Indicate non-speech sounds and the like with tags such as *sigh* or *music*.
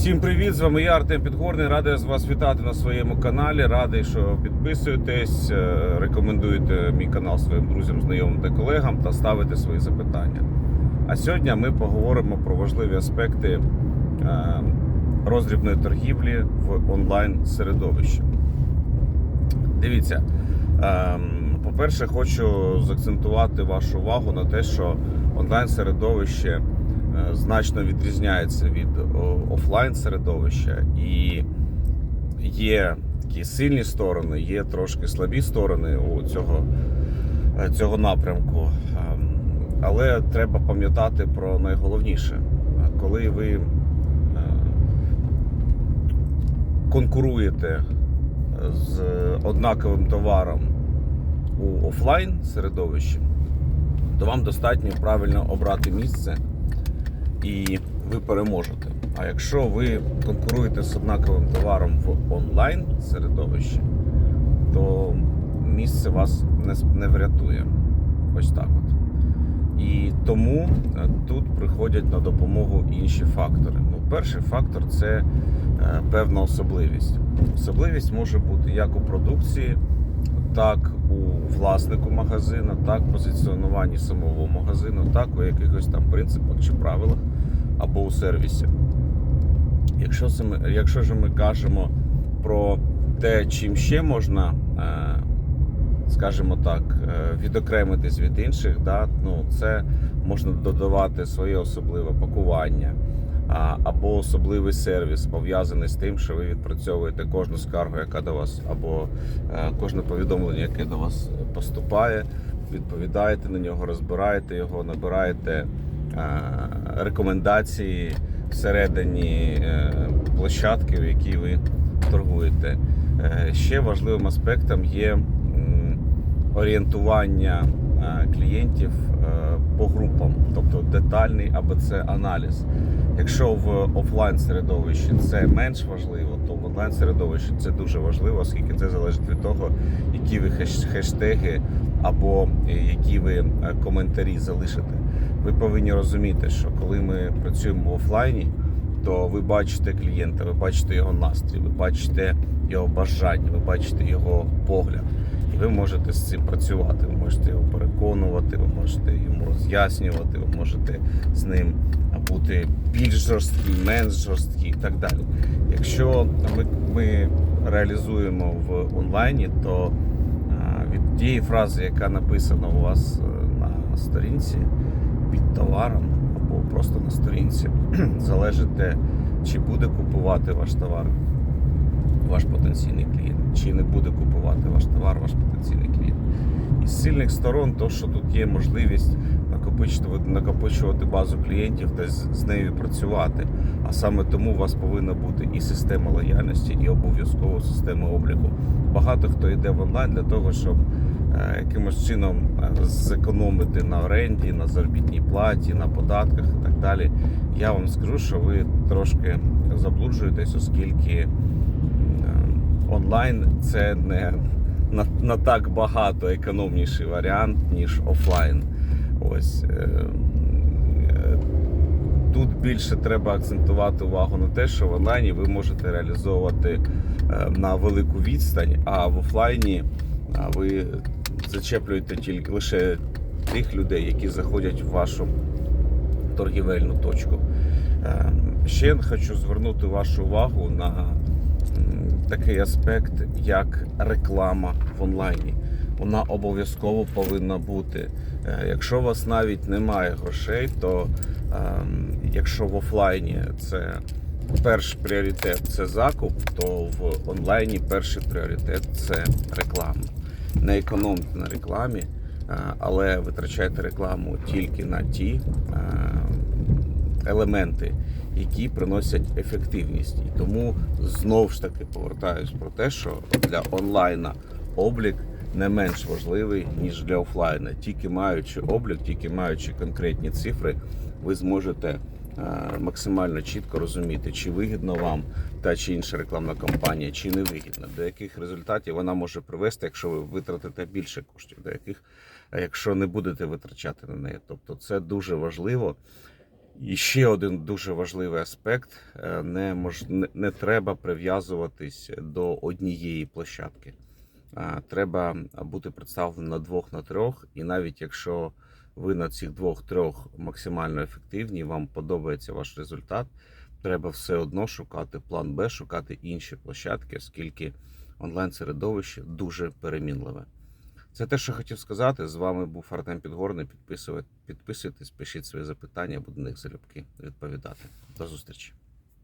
Всім привіт! З вами я Артем Підгорний. Радий вас вітати на своєму каналі. Радий, що підписуєтесь, е, рекомендуєте мій канал своїм друзям, знайомим та колегам та ставите свої запитання. А сьогодні ми поговоримо про важливі аспекти е, роздрібної торгівлі в онлайн середовищі. Дивіться, ем, по-перше, хочу заакцентувати вашу увагу на те, що онлайн середовище е, значно відрізняється від офлайн середовища, і є такі сильні сторони, є трошки слабі сторони у цього, е, цього напрямку. Ем, Але треба пам'ятати про найголовніше, коли ви е, конкуруєте з однаковим товаром у офлайн середовищі, то вам достатньо правильно обрати місце і ви переможете. А якщо ви конкуруєте з однаковим товаром в онлайн середовищі, то місце вас не, врятує. Ось так от. І тому е, тут приходять на допомогу інші фактори. Ну, перший фактор це е, певна особливість. Особливість може бути як у продукції, так у власнику магазину, так у позиціонуванні самого магазину, так у якихось там принципах чи правилах або у сервісі. Якщо, це ми, якщо ж ми кажемо про те, чим ще можна, е, скажімо так, е, відокремитись від інших, да, ну, це можна додавати своє особливе пакування або особливий сервіс, пов'язаний з тим, що ви відпрацьовуєте кожну скаргу, яка до вас, або е, кожне повідомлення, яке до вас поступає, відповідаєте на нього, розбираєте його, набираєте е, рекомендації всередині е, площадки, в якій ви торгуєте. Ще важливим аспектом є орієнтування клієнтів е, по групам, тобто детальний АБЦ аналіз. Якщо в офлайн середовищі це менш важливо, то в онлайн середовищі це дуже важливо, оскільки це залежить від того, які ви хеш- хештеги або е, які ви е, коментарі залишите. Ви повинні розуміти, що коли ми працюємо в офлайні, то ви бачите клієнта, ви бачите його настрій, ви бачите його бажання, ви бачите його погляд. Ви можете з цим працювати. Ви можете його переконувати, ви можете йому роз'яснювати, ви можете з ним бути більш жорсткі, менш жорсткі і так далі. Якщо ми, ми реалізуємо в онлайні, то від тієї фрази, яка написана у вас е, на сторінці під товаром або просто на сторінці, *clears throat* залежить те, чи буде купувати ваш товар ваш потенційний клієнт, чи не буде купувати ваш потенційний клієнт. Із сильних сторон, то що тут є можливість накопичувати, накопичувати базу клієнтів та з, з нею працювати. А саме тому у вас повинна бути і система лояльності, і обов'язково система обліку. Багато хто йде в онлайн для того, щоб е, якимось чином е, зекономити на оренді, на заробітній платі, на податках і так далі. Я вам скажу, що ви трошки заблуджуєтесь, оскільки е, онлайн це не на, на так багато економніший варіант, ніж офлайн. Ось. е, е, Тут більше треба акцентувати увагу на те, що в онлайні ви можете реалізовувати е, на велику відстань, а в офлайні ви зачеплюєте тільки лише тих людей, які заходять в вашу торгівельну точку. Ще хочу звернути вашу увагу на такий аспект, як реклама в онлайні. Вона обов'язково повинна бути. Е, Якщо у вас навіть немає грошей, то ем, якщо в офлайні це перший пріоритет це закуп, то в онлайні перший пріоритет це реклама. Не економте на рекламі, е, але витрачайте рекламу тільки на ті е, елементи, які приносять ефективність. І тому знову ж таки повертаюсь про те, що для онлайна облік не менш важливий, ніж для офлайна. Тільки маючи облік, тільки маючи конкретні цифри, ви зможете е, максимально чітко розуміти, чи вигідно вам та чи інша рекламна кампанія, чи не вигідна, до яких результатів вона може привести, якщо ви витратите більше коштів, до яких, якщо не будете витрачати на неї. Тобто це дуже важливо. І ще один дуже важливий аспект: е, не, мож... не, треба прив'язуватись до однієї площадки. Треба бути представленим на двох на трьох, і навіть якщо ви на цих двох-трьох максимально ефективні, вам подобається ваш результат, треба все одно шукати план Б, шукати інші площадки, оскільки онлайн-середовище дуже перемінливе. Це те, що хотів сказати. З вами був Артем Підгорний. Підписуйте- Підписуйтесь, пишіть свої запитання, буду на них залюбки відповідати. До зустрічі.